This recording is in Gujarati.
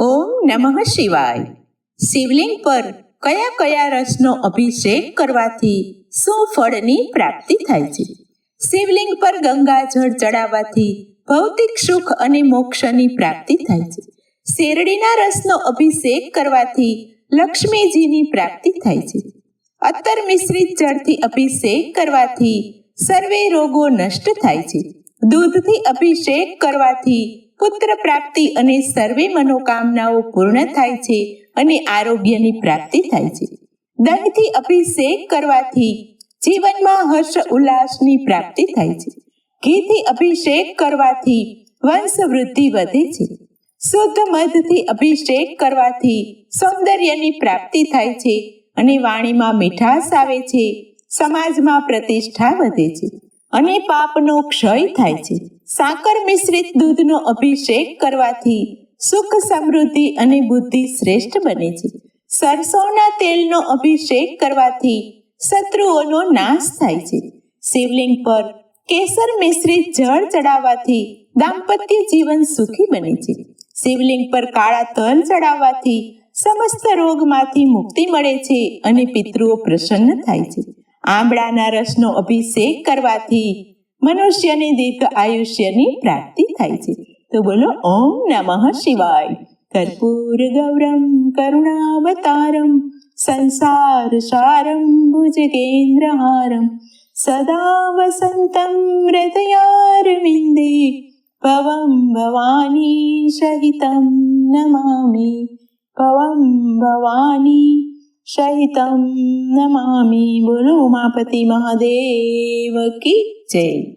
ઓમ નમઃ શિવાય. શિવલિંગ પર કયા કયા રસનો અભિષેક કરવાથી શું ફળની પ્રાપ્તિ થાય છે? શિવલિંગ પર ગંગાજળ ચડાવવાથી ભૌતિક સુખ અને મોક્ષની પ્રાપ્તિ થાય છે. શેરડીના રસનો અભિષેક કરવાથી લક્ષ્મીજીની પ્રાપ્તિ થાય છે. અત્તર મિશ્રિત જળથી અભિષેક કરવાથી સર્વે રોગો નષ્ટ થાય છે. દૂધથી અભિષેક કરવાથી પુત્ર પ્રાપ્તિ અને સર્વે મનોકામનાઓ પૂર્ણ થાય છે અને આરોગ્યની પ્રાપ્તિ થાય છે. દહીંથી અભિષેક કરવાથી જીવનમાં હર્ષ ઉલ્લાસની પ્રાપ્તિ થાય છે. ઘીથી અભિષેક કરવાથી વંશ વૃદ્ધિ વધે છે. શુદ્ધ મધથી અભિષેક કરવાથી સૌંદર્યની પ્રાપ્તિ થાય છે અને વાણીમાં મીઠાશ આવે છે. સમાજમાં પ્રતિષ્ઠા વધે છે. અને પાપનો ક્ષય થાય છે. સાકર મિશ્રિત દૂધનો અભિષેક કરવાથી સુખ, સમૃદ્ધિ અને બુદ્ધિ શ્રેષ્ઠ બને છે. સરસોના તેલનો અભિષેક કરવાથી શત્રુઓનો નાશ થાય છે. શિવલિંગ પર કેસર મિશ્રિત જળ ચડાવવાથી દાંપત્ય જીવન સુખી બને છે. શિવલિંગ પર કાળા તલ ચડાવવાથી સમસ્ત રોગમાંથી મુક્તિ મળે છે અને પિતૃઓ પ્રસન્ન થાય છે. આંબળાના રસનો અભિષેક કરવાથી મનુષ્યની દીર્ઘ આયુષ્યની પ્રાપ્તિ થાય છે. તો બોલો, ઓમ નમઃ શિવાય. કર્પૂર ગૌરમ, કરુણાવતારમ, સંસાર સારમ ભુજગેન્દ્રહારમ સદા વસંતમ હૃદયારવિંદે ભવમ ભવાની સહિતમ નમામી. ભવમ ભવાની सहितं नमामि महादेव की जय।